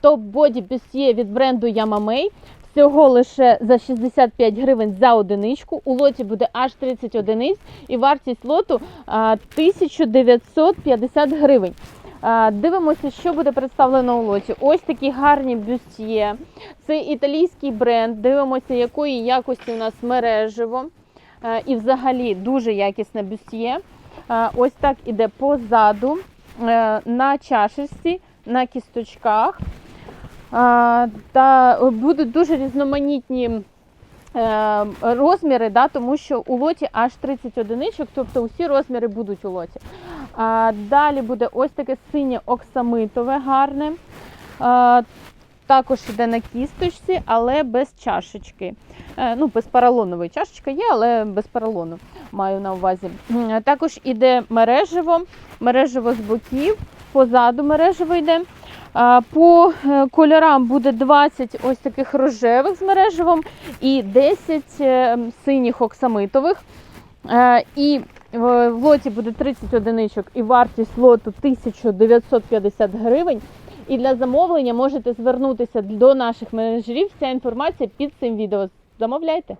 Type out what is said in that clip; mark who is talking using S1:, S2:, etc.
S1: топ боді бюстьє від бренду Yamamei. Всього лише за 65 гривень за одиничку. У лоті буде аж 30 одиниць і вартість лоту 1950 гривень. Дивимося, що буде представлено у лоті. Ось такі гарні бюстьє. Це італійський бренд. Дивимося, якої якості у нас мережево. І взагалі дуже якісне бюстьє. Ось так іде позаду, е, на чашечці, на кісточках. Е, Та будуть дуже різноманітні е, розміри, да, тому що у лоті аж 30 одиничок, тобто усі розміри будуть у лоті. Далі буде ось таке синє оксамитове гарне. Також йде на кісточці, але без чашечки. Е, Ну, без поролонової чашечка є, але без поролону маю на увазі. Також іде мережево, мережево з боків, позаду мережево йде. По е, кольорам буде 20 ось таких рожевих з мережевом і 10 е, синіх оксамитових. Е, І в лоті буде 30 одиничок і вартість лоту 1950 гривень. І для замовлення можете звернутися до наших менеджерів. Вся інформація під цим відео. Замовляйте.